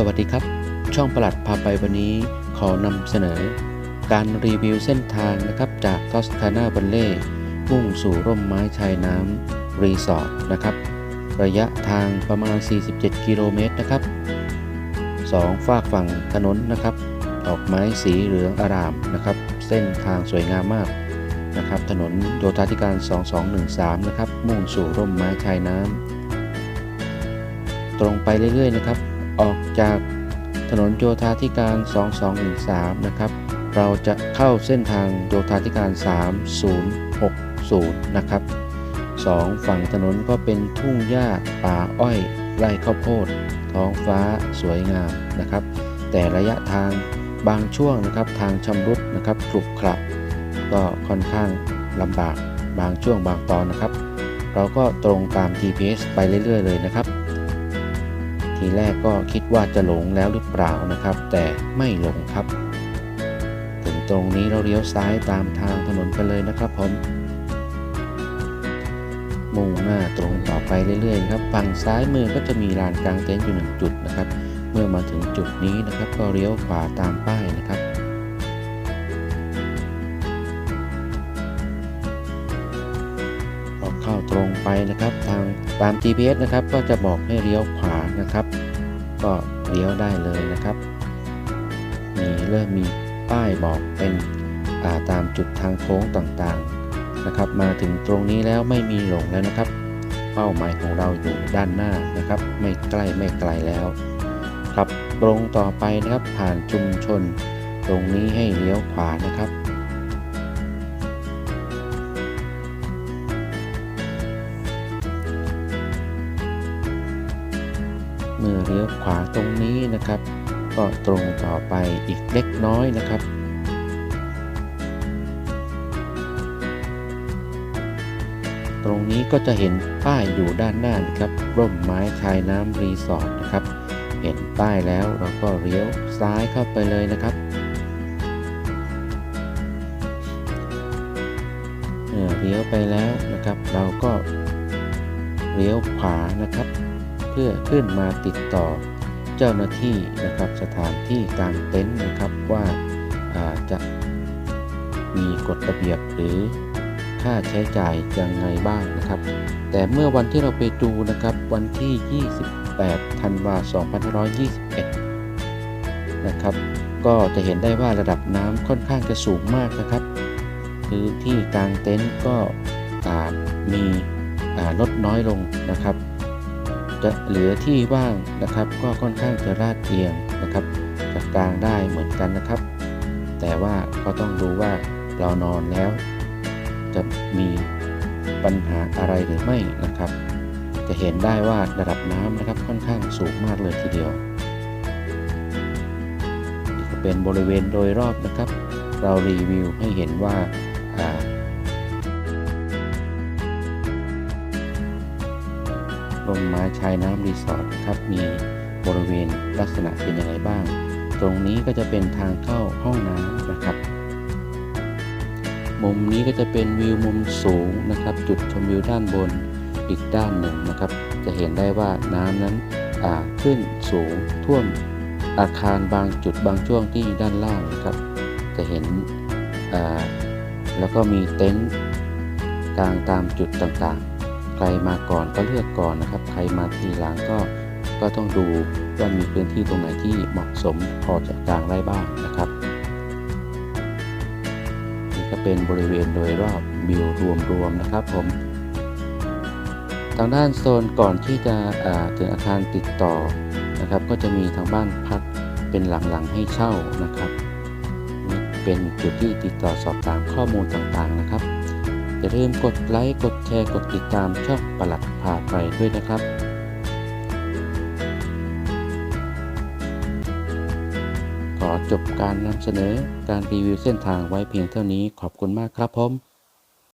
สวัสดีครับ ช่องประหลัดพาไปวันนี้ขอนำเสนอ การรีวิวเส้นทางนะครับจากทอสคานาบัลเล่มุ่งสู่ร่มไม้ชายน้ำรีสอร์ทนะครับ ระยะทางประมาณ 47 กิโลเมตรนะครับสองฝากฝั่งถนนนะครับดอกไม้สีเหลืองอารามนะครับ เส้นทางสวยงามมากนะครับ ถนนโยธาธิการ 2213 นะครับ มุ่งสู่ร่มไม้ชายน้ำตรงไปเรื่อยๆนะครับ ออกจากถนนโยธาธิการ 2213 นะครับ เราจะเข้าเส้นทางโยธาธิการ 3060 นะครับ 2 ฝั่งถนนก็เป็นทุ่งหญ้าป่าอ้อยไร่ข้าวโพด ท้องฟ้าสวยงามนะครับ แต่ระยะทางบางช่วงนะครับทางชำรุดนะครับขรุขระก็ค่อนข้างลำบากบางช่วงบางตอนนะครับ เราก็ตรงตาม GPS ไปเรื่อย ๆ เลยนะครับ ทีแรกก็คิดว่าจะหลงแล้วหรือเปล่านะครับ แต่ไม่หลงครับ ถึงตรงนี้เราเลี้ยวซ้ายตามทางถนนไปเลยนะครับผมมุ่งหน้าตรงต่อไปเรื่อยๆครับฝั่งซ้ายมือก็จะมีลานกลางเต็นท์อยู่หนึ่งจุดนะครับ เมื่อมาถึงจุดนี้นะครับ ก็เลี้ยวขวาตามป้ายนะครับ เข้าตรงไปนะครับ ทางตาม GPS นะครับ ก็จะบอกให้เลี้ยวขวานะครับ ก็เลี้ยวได้เลยนะครับมีเริ่มมีป้ายบอกเป็นาตามจุดทางโค้งต่างๆนะครับ มาถึงตรงนี้แล้วไม่มีหลงแล้วนะครับ เป้าหมายของเราอยู่ด้านหน้านะครับ ไม่ใกล้ไม่ไกลแล้วครับตรงต่อไปนะครับผ่านชุมชน ตรงนี้ให้เลี้ยวขวานะครับ มือเลี้ยวขวาตรงนี้นะครับ ก็ตรงต่อไปอีกเล็กน้อยนะครับ ตรงนี้ก็จะเห็นป้ายอยู่ด้านหน้านะครับร่มไม้ชายน้ำรีสอร์ทนะครับ เห็นป้ายแล้วเราก็เลี้ยวซ้ายเข้าไปเลยนะครับเมื่อเลี้ยวไปแล้วนะครับ เราก็เลี้ยวขวานะครับ พื่อขึ้นมาติดต่อเจ้าหน้าที่นะครับสถานที่กลางเต็นท์นะครับว่าาจะมีกฎระเบียบหรือค่าใช้จ่ายยังไงบ้างนะครับ แต่เมื่อวันที่เราไปดูนะครับวันที่ 28 ธันวาคม 2521 นะครับ ก็จะเห็นได้ว่าระดับน้ำค่อนข้างจะสูงมากนะครับพื้นที่กลางเต็นท์ก็มีลดน้อยลงนะครับ จะเหลือที่ว่างนะครับ ก็ค่อนข้างจะราดเอียงนะครับจะกลางได้เหมือนกันนะครับ แต่ว่าก็ต้องดูว่าเรานอนแล้ว จะมีปัญหาอะไรหรือไม่นะครับ จะเห็นได้ว่าระดับน้ำนะครับค่อนข้างสูงมากเลยทีเดียวนี่ก็เป็นบริเวณโดยรอบนะครับ เรารีวิวให้เห็นว่า ร่มไม้ชายน้ำรีสอร์ทนะครับ มีบริเวณลักษณะเป็นอยังไงบ้าง ตรงนี้ก็จะเป็นทางเข้าห้องน้ำนะครับ มุมนี้ก็จะเป็นวิวมุมสูงนะครับ จุดชมวิวด้านบนอีกด้านหนึ่งนะครับ จะเห็นได้ว่าน้ำนั้นอ่าขึ้นสูงท่วมอาคารบางจุดบางช่วงที่ด้านล่างนะครับ จะเห็นอ่าแล้วก็มีเต็นท์กลางตามจุดต่างๆ ใครมาก่อนก็เลือกก่อนนะครับ ใครมาทีหลังก็ก็ต้องดูว่ามีพื้นที่ตรงไหนที่เหมาะสมพอจะกางได้บ้างนะครับนี่ก็เป็นบริเวณโดยรอบวิวรวมๆนะครับผมทางด้านโซนก่อนที่จะอ่าถึงอาคารติดต่อนะครับ ก็จะมีทางบ้านพักเป็นหลังๆให้เช่านะครับนี่เป็นจุดที่ติดต่อสอบถามข้อมูลต่างๆนะครับ อย่าลืมกดไลค์ กดแชร์ กดติดตามช่องประหลัดพาไปด้วยนะครับขอจบการนำเสนอการรีวิวเส้นทางไว้เพียงเท่านี้ขอบคุณมากครับผม